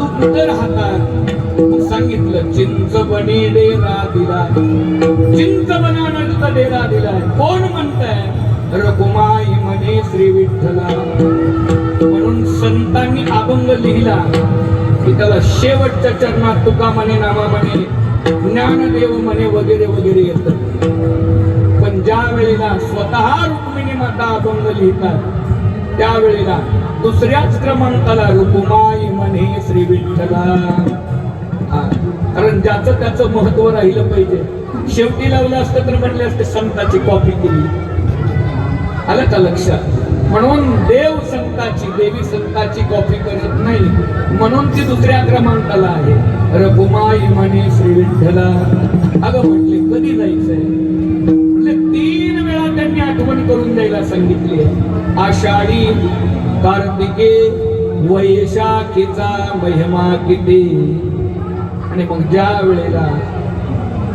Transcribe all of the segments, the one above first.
साधू कुठे राहतात सांगितलं चिंचबणी डेरा दिला चिंचबना नदीचा डेरा दिलाय कोण म्हणताय? रघुमाई म्हणे श्री विठ्ठला. म्हणून संतांनी अभंग लिहिला. की त्याला शेवटच्या चरणात तुका म्हणे नामा म्हणे ज्ञानदेव म्हणे वगैरे वगैरे येत. पण ज्या वेळेला स्वतः रुक्मिणी माता अभंग लिहितात त्यावेळेला दुसऱ्याच क्रमांकाला रुकुमाई म्हणे श्री विठ्ठला. कारण ज्याचं त्याचं महत्त्व राहिलं पाहिजे. शेवटी लावलं असतं तर म्हटले असते संताची कॉपी केली. आलं का लक्षात? म्हणून देव संताची देवी संताची कॉपी करत नाही. म्हणून ती दुसऱ्या क्रमांकाला आहे. रघुमाई म्हणे श्री विठ्ठला. अगं म्हटले कधी जायचंय? म्हणजे तीन वेळा त्यांनी आठवण करून द्यायला सांगितली आषाढी कार्तिके वैशाखीचा महिमा किती? आणि मग ज्या वेळेला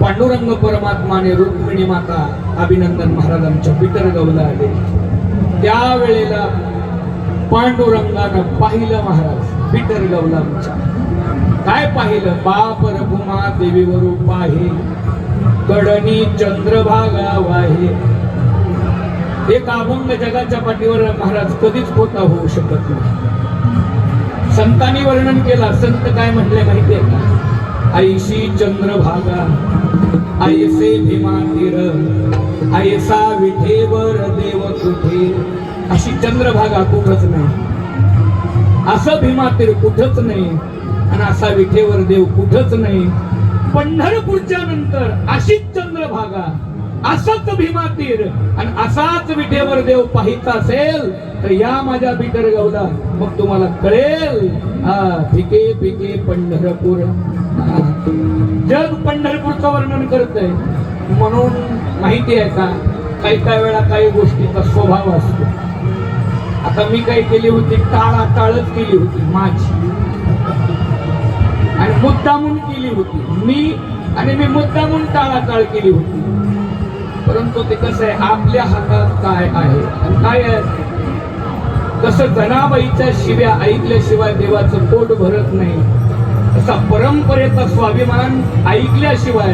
पांडुरंग परमात्माने रुक्मिणी माता अभिनंदन महाराजांच्या पितरगावला आले त्यावेळेला पांडुरंगानं पाहिलं महाराज पितर आमच्या. काय पाहिलं? बाप रघुमा देवीवरू पाहि कडणी चंद्रभागा वाहे. एक अभंग जगाच्या पाठीवर महाराज कधीच खोटा होऊ शकत नाही. संतांनी वर्णन केला संत काय म्हटले माहितीये का? ऐशी चंद्रभागा आयसे भीमा तीर ऐसा विठेवर देव कुठे? अशी चंद्रभागा कुठच नाही. असं भीमा तीर कुठच नाही आणि असा विठेवर देव कुठच नाही. पंढरपूरच्या नंतर अशीच चंद्रभागा असंच भीमा तीर. आणि असाच विटेवर देव पाहिता असेल तर या माझ्या बिटर गावला मग तुम्हाला कळेल. हा फिके फिके पंढरपूर. जग पंढरपूरचं वर्णन करत आहे म्हणून माहिती आहे का काही काही वेळा काही गोष्टीचा स्वभाव असतो. आता मी काय केली होती टाळा टाळच केली होती माझी. आणि मुद्दामून केली होती. मी आणि मी मुद्दामून टाळाटाळ केली होती. परंतु ते कसं आहे आपल्या हातात काय आहे? काय आहे? कसं जनाबाईच्या शिव्या ऐकल्याशिवाय देवाचं पोट भरत नाही असा परंपरेचा स्वाभिमान ऐकल्याशिवाय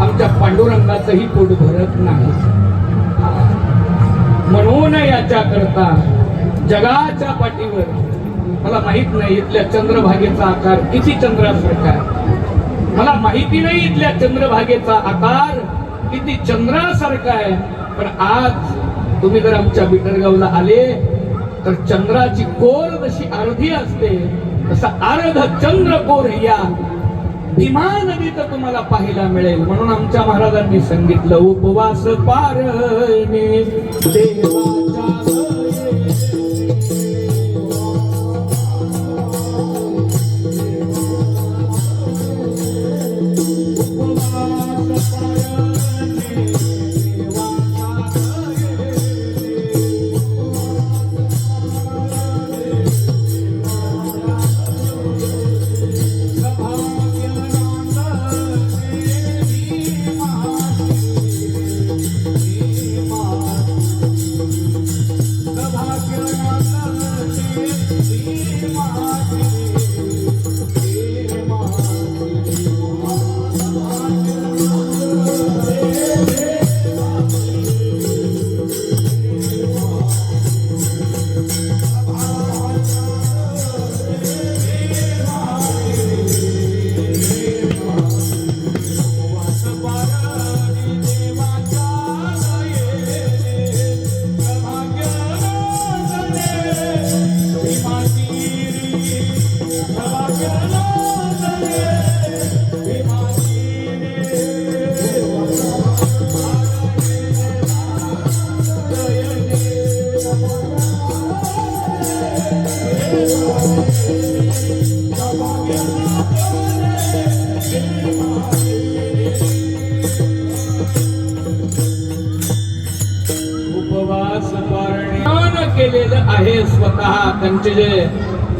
आमच्या पांडुरंगाचंही पोट भरत नाही. म्हणून याच्या करता जगाच्या पाठीवर मला माहीत नाही इथल्या चंद्रभागेचा आकार किती चंद्रासारखा आहे. मला माहिती नाही इथल्या चंद्रभागेचा आकार किती चंद्रासारखा आहे. पण आज तुम्ही जर आमच्या बिटरगावला आले तर चंद्राची कोर जशी अर्धी असते तसा अर्ध चंद्र कोर या भीमा नदीत तुम्हाला पाहायला मिळेल. म्हणून आमच्या महाराजांनी सांगितलं उपवास पारणे देवा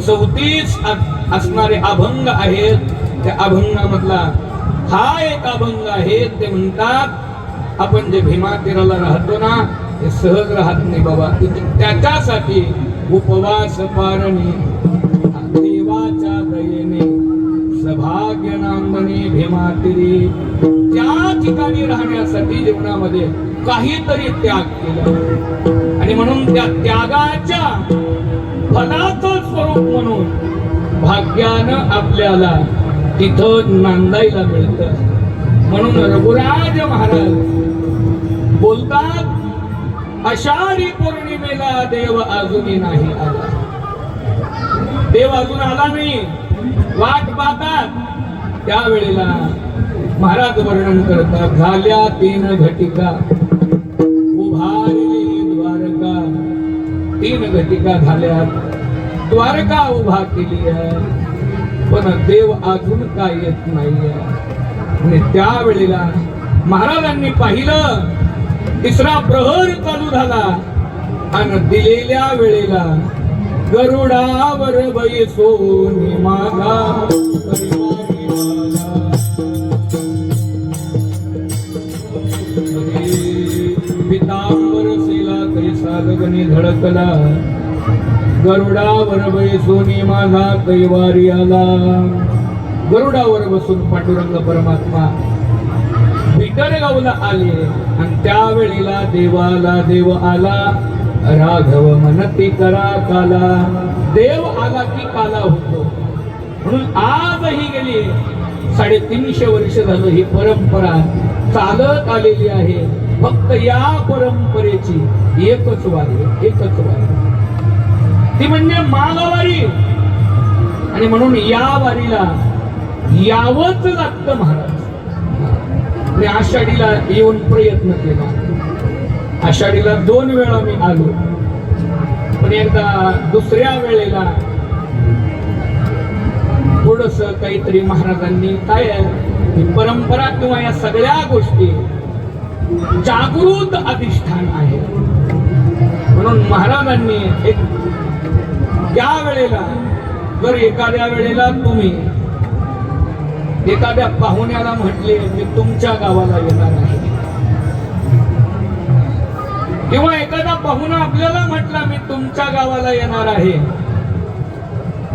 चौतीस असणारे अभंग आहेत. त्या अभंगामधला हा एक अभंग आहे. ते म्हणतात आपण जे भीमा तीराला राहतो ना ते सहज राहत नाही बाबा. त्याच्यासाठी उपवास पारणी देवाच्या दयेने सभाग्य नांदने भीमातिरी त्या ठिकाणी राहण्यासाठी जीवनामध्ये काहीतरी त्याग केला. आणि म्हणून त्या त्यागाच्या फलाचं स्वरूप म्हणून भाग्यानं आपल्याला तिथं नांदायला मिळतं. म्हणून रघुराज महाराज बोलतात आषाढी पौर्णिमेला देव अजूनही नाही आला. देव अजून आला नाही. वाट पाहतात. त्यावेळेला महाराज वर्णन करतात झाल्या तीन घटिका. उभारी तीन घटिका झाल्या द्वारका उभा केली आहे पण देव अजून काय येत नाहीये. आणि त्यावेळेला महाराजांनी पाहिलं तिसरा प्रहर चालू झाला. आणि दिलेल्या वेळेला गरुडावर बैसो माझा मी धडकला. गरुडावर बैसोनी माझा कैवारी आला. गरुडावर बसून पांडुरंग परमात्मा भिकरगावला आले. आणि त्यावेळेला देवाला देव आला. राघव म्हणती करा काला. देव आला की काला होतो. म्हणून आजही गेली. साडेतीनशे वर्ष झालं ही परंपरा चालत आलेली आहे. फक्त या परंपरेची एकच वारी एकच वारी. ती म्हणजे मागावारी आणि म्हणून या वारीला यावंच लागतं महाराज. मी आषाढीला येऊन प्रयत्न केला. आषाढीला दोन वेळा मी आलो. पण एकदा दुसऱ्या वेळेला थोडस काहीतरी महाराजांनी काय ही परंपरा किंवा या सगळ्या गोष्टी जागृत अधिष्ठान आहे. म्हणून महाराजांनी एक त्या वेळेला जर एखाद्या वेळेला तुम्ही एखाद्या पाहुण्याला म्हटले मी तुमच्या गावाला येणार आहे. किंवा एखादा पाहुणा आपल्याला म्हटला मी तुमच्या गावाला येणार आहे.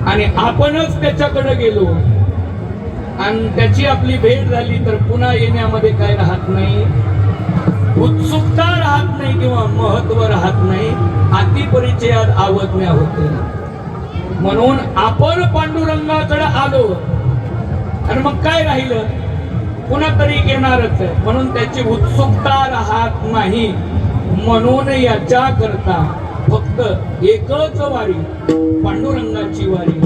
आणि आपणच त्याच्याकडे गेलो आणि त्याची आपली भेट झाली तर पुन्हा येण्यामध्ये काय राहत नाही. उत्सुकता राहत नाही किंवा महत्त्व राहत नाही अतिपरिचयात आवज्ञा होते. म्हणून आपण पांडुरंगाकडे आलो. आणि मग काय राहिलं? पुन्हा तरी येणारच आहे. म्हणून त्याची उत्सुकता राहत नाही. म्हणून याच्या करता फक्त एकच वारी पांडुरंगाची वारी.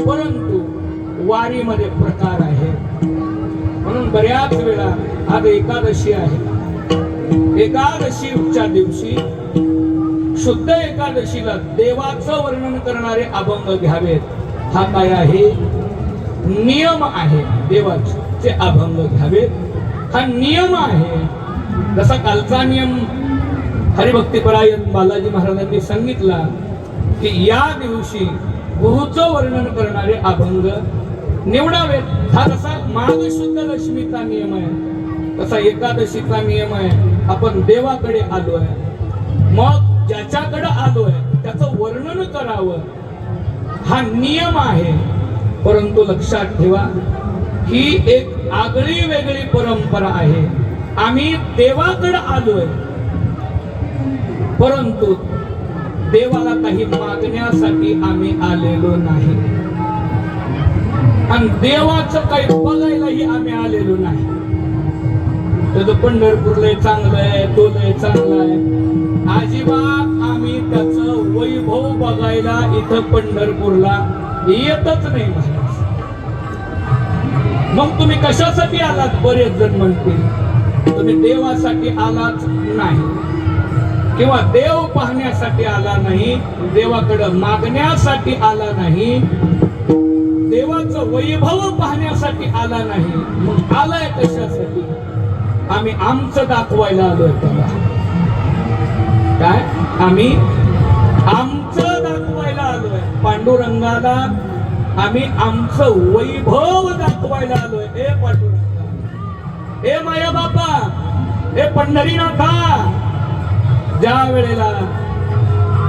परंतु वारीमध्ये प्रकार आहे. म्हणून बऱ्याच वेळा आज एकादशी आहे. एकादशीच्या दिवशी शुद्ध एकादशीला देवाचं वर्णन करणारे अभंग घ्यावेत. हा काय आहे नियम आहे देवाचे अभंग घ्यावेत. हा नियम आहे. जसा कालचा नियम हरिभक्तीपरायण बालाजी महाराजांनी सांगितला की या दिवशी गुरुचं वर्णन करणारे अभंग निवडावेत. हा जसा माघ शुद्ध लक्ष्मीचा नियम आहे. तसा एकादशीचा नियम आहे. आपण देवाकडे आलो आहे. मग ज्याच्याकडे आलोय त्याचं वर्णन करावं. हा नियम आहे. परंतु लक्षात ठेवा ही एक आगळी वेगळी परंपरा आहे. आम्ही देवाकडे आलोय परंतु देवाला काही मागण्यासाठी आम्ही आलेलो नाही. आणि देवाचं काही बघायलाही आम्ही आलेलो नाही. त्याचं पंढरपूर लय चांगलं आहे तो लय चांगला आहे. अजिबात आम्ही त्याचं वैभव बघायला इथं पंढरपूरला येतच नाही मग तुम्ही कशासाठी आलात? बरेच जण म्हणतील तुम्ही देवासाठी आलाच नाही. किंवा देव पाहण्यासाठी आला नाही देवाकडं मागण्यासाठी आला नाही देवाचं वैभव पाहण्यासाठी आला नाही. मग आलाय कशासाठी? आम्ही आमचं दाखवायला आलोय त्याला. काय? आम्ही आमचं दाखवायला आलोय. पांडुरंगाला आम्ही आमचं वैभव दाखवायला आलोय. हे पांडुरंगा. हे माया बापा. हे पंढरीनाथा. ज्या वेळेला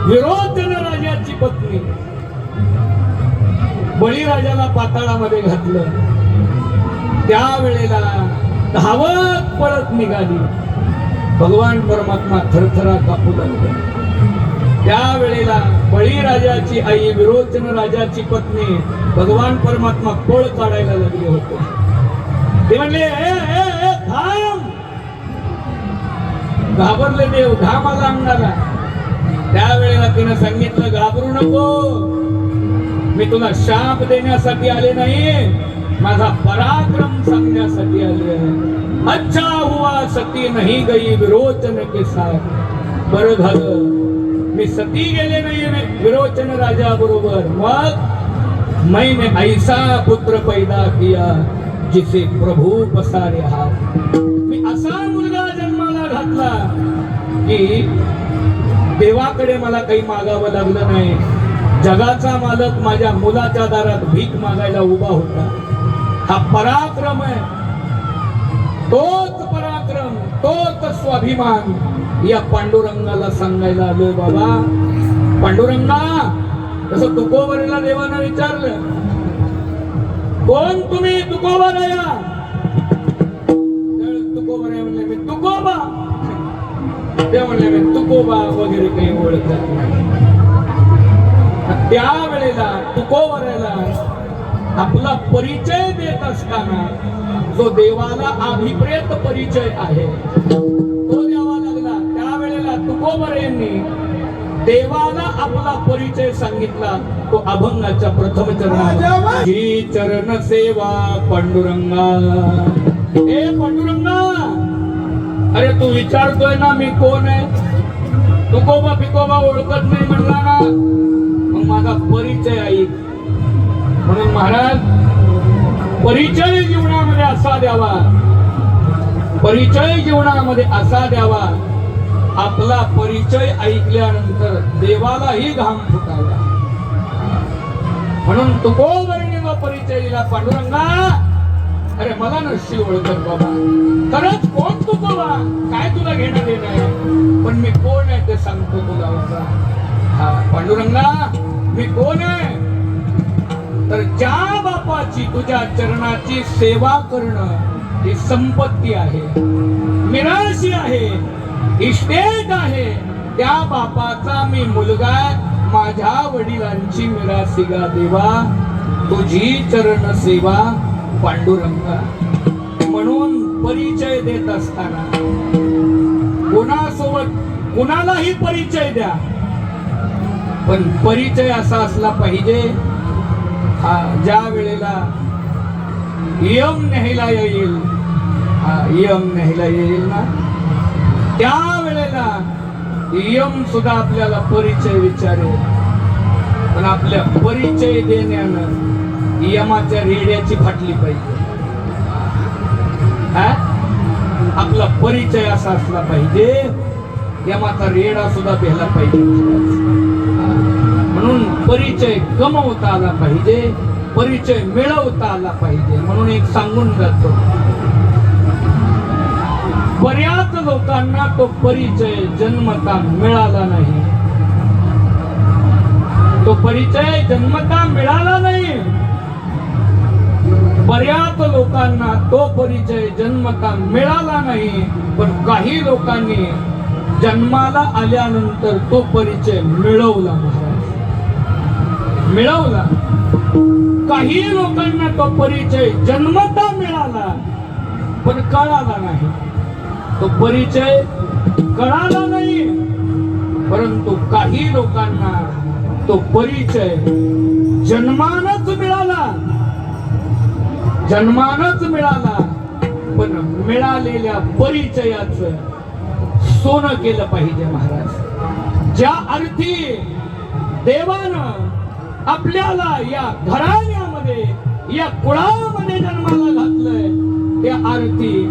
विरोध राजाची पत्नी बळीराजाला पाताळामध्ये घातलं त्यावेळेला धावत पळत निघाली. भगवान परमात्मा थरथरा कापू लागले त्यावेळेला बळीराजाची आई विरोचन राजाची पत्नी भगवान परमात्मा पळ काढायला लागले होते. ते म्हणले घाबरले देव घामाला अंगाला त्यावेळेला तिनं सांगितलं घाबरू नको. मी तुला शाप देण्यासाठी आले नाही माझा पराक्रम सांगण्यासाठी आले आहे. अच्छा हुआ सती नाही गई विरोचन के साथ. बर झालं. मी सती गेले नाही विरोचन राजा बरोबर. मग मैने ऐसा पुत्र पैदा किया जिसे प्रभू पसारे हा मी असा मुलगा जन्माला घातला की देवाकडे मला काही मागावं लागलं नाही. जगाचा मालक माझ्या मुलाच्या दारात भीक मागायला उभा होता. हा पराक्रम आहे. तोच पराक्रम तोच स्वाभिमान या पांडुरंगाला सांगायला आलो बाबा. पांडुरंगा तसं तुकोबरीला देवानं विचारलं कोण तुम्ही तुकोबरया तुकोबरे म्हणले मी तुकोबा. ते म्हणले मी तुकोबा वगैरे काही ओळखत नाही. त्यावेळेला तुकोबऱ्याला आपला परिचय देत असताना जो देवाला अभिप्रेत परिचय आहे तो द्यावा लागला. त्यावेळेला तुकोबर यांनी देवाला आपला परिचय सांगितला. तो अभंगाच्या प्रथम चरणा ही चरण सेवा पांडुरंगा. ए पांडुरंगा! अरे तू विचारतोय ना मी कोण आहे? तुकोबा पिकोबा ओळखत नाही म्हणला ना. मग माझा परिचय ऐक म्हणून महाराज परिचय जीवनामध्ये असा द्यावा. परिचय जीवनामध्ये असा द्यावा. आपला परिचय ऐकल्यानंतर देवालाही घाम फुटावा. म्हणून तुकोबरणीला परिचय दिला पांडुरंगा अरे मला नशी ओळखत बाबा. खरंच कोण तुकोबा? काय तुला घेणं देणं आहे? पण मी कोण आहे ते सांगतो तुला बाबा. हा पांडुरंगा मी कोण आहे? तर ज्या बापाची तुझ्या चरणाची सेवा करणं ही संपत्ती आहे. मिराशी आहे इस्टेट आहे. त्या बापाचा मी मुलगा माझ्या वडिलांची मिरासिगा देवा. तुझी चरण सेवा पांडुरंगा म्हणून परिचय देत असताना कोणासोबत कुणालाही परिचय द्या. पण परिचय असा असला पाहिजे ज्या वेळेला यम न्यायला येईल हा यम न्यायला येईल ना? त्या वेळेला यम सुद्धा आपल्याला परिचय विचारेल. पण आपल्या परिचय देण्यानं यमाच्या रेड्याची फाटली पाहिजे. आपला परिचय असा असला पाहिजे. यमाचा रेडा सुद्धा भेला पाहिजे. म्हणून परिचय गमवता आला पाहिजे परिचय मिळवता आला पाहिजे म्हणून एक सांगून जातो. बऱ्याच लोकांना तो परिचय जन्मता मिळाला नाही. तो परिचय जन्मता मिळाला नाही. बऱ्याच लोकांना तो परिचय जन्मता मिळाला नाही पण काही लोकांनी जन्माला आल्यानंतर तो परिचय मिळवला महाराज मिळवला. काही लोकांना तो परिचय जन्मता मिळाला पण कळाला नाही. तो परिचय कळाला नाही परंतु काही लोकांना तो परिचय जन्मानच मिळाला. जन्मानच मिळाला पण मिळालेल्या परिचयाचं सोनं केलं पाहिजे महाराज. ज्या अर्थी देवानं आपल्याला या घराण्यामध्ये या कुळामध्ये जन्माला घातलंय. त्या अर्थी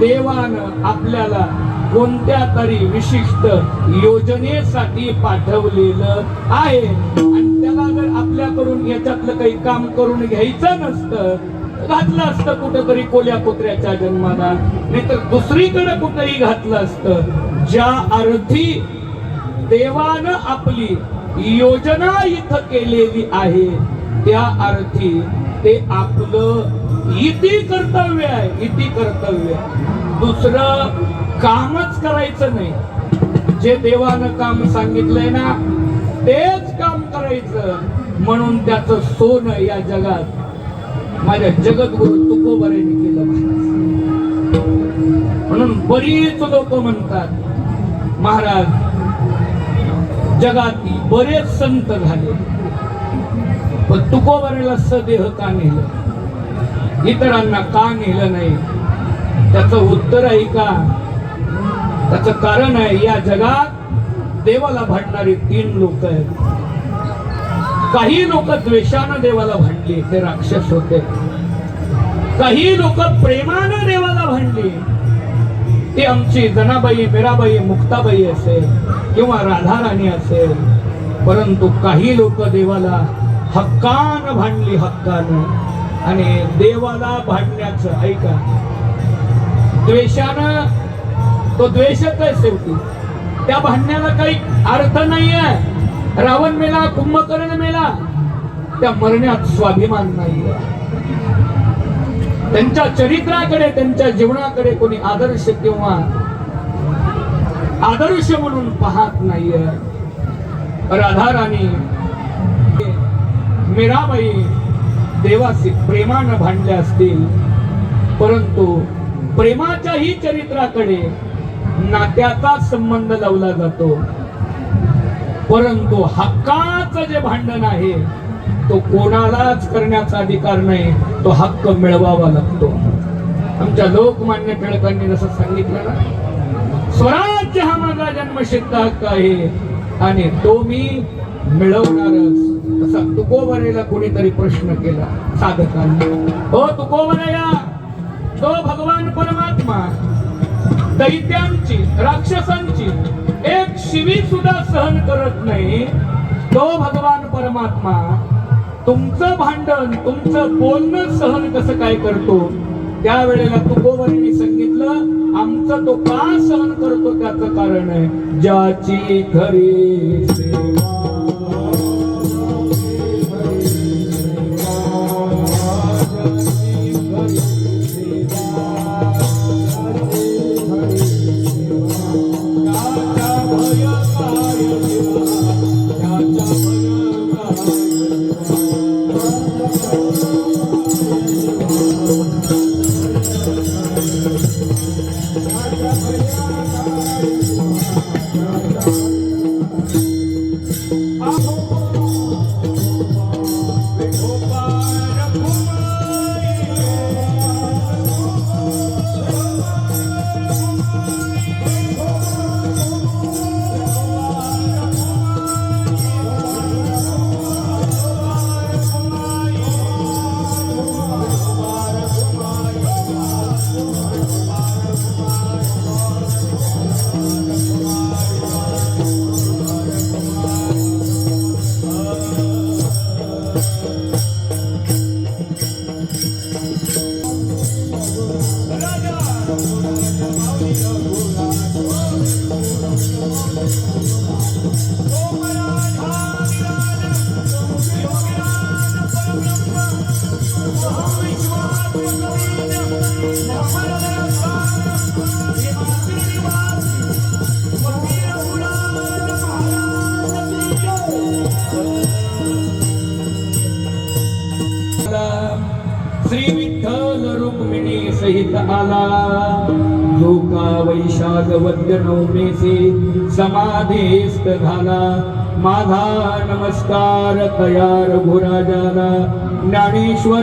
देवानं आपल्याला कोणत्या तरी विशिष्ट योजनेसाठी पाठवलेलं आहे. आणि त्याला जर आपल्याकडून याच्यातलं काही काम करून घ्यायचं नसतं घातलं असतं कुठंतरी कोल्या कुत्र्याच्या जन्माला नाहीतर दुसरीकडे कुठेही घातलं असतं. ज्या अर्थी देवानं आपली योजना इथं केलेली आहे. त्या अर्थी ते आपलं इति कर्तव्य आहे इति कर्तव्य दुसरं कामच करायचं नाही. जे देवानं काम सांगितलंय ना तेच काम करायचं. म्हणून त्याच सोनं या जगात माझ्या जगद्गुरु तुकोबरेने केलं म्हणून बरीच लोक म्हणतात महाराज जगातील बरेच संत झाले. पण तुकोबरेला सदेह का नेलं? इतरांना का नेलं नाही? त्याचं उत्तर आहे का? त्याचं कारण आहे या जगात देवाला भांडणारे तीन लोक आहेत. काही लोक द्वेषानं देवाला भांडली ते राक्षस होते. काही लोक प्रेमानं देवाला भांडली. ती आमची जनाबाई मीराबाई मुक्ताबाई असेल किंवा राधाराणी असेल. परंतु काही लोक देवाला हक्कानं भांडली हक्कानं. आणि देवाला भांडण्याचं ऐका. द्वेषानं तो द्वेषच आहे शेवटी. त्या भांडण्याला काही अर्थ नाहीये. रावण मेला कुंभकर्ण मेला. त्या मरण्यात स्वाभिमान नाहीये. त्यांच्या चरित्राकडे त्यांच्या जीवनाकडे कोणी आदर्श किंवा आदर्श म्हणून पाहत नाहीये. राधाराणी मीराबाई देवाशी प्रेमानं भांडल्या असतील परंतु प्रेमाच्याही चरित्राकडे नात्याचा संबंध लावला जातो. परंतु हक्काचं जे भांडण आहे तो कोणालाच करण्याचा अधिकार नाही तो हक्क मिळवावा लागतो. आमच्या लोकमान्य टिळकांनी जसं सांगितलं ना स्वराज्य हा माझा जन्मसिद्ध हक्क आहे आणि तो मी मिळवणारच. तसा तुकोबरेला कोणीतरी प्रश्न केला साधकांनी. हो तुकोबरेला तो भगवान परमात्मा दैत्यांची राक्षसांची एक शिवी सुद्धा सहन करत नाही तो भगवान परमात्मा तुमचं भांडण तुमचं बोलणं सहन कसं काय करतो? त्यावेळेला तुकोबरीने सांगितलं आमचं तो का सहन करतो त्याचं कारण आहे? ज्याची खरी सेवा. सहित आला जो का वैशाख वद्य नवमीसी समाधीस्त झाला. माझा नमस्कार तयार भुराजाला. ज्ञानेश्वर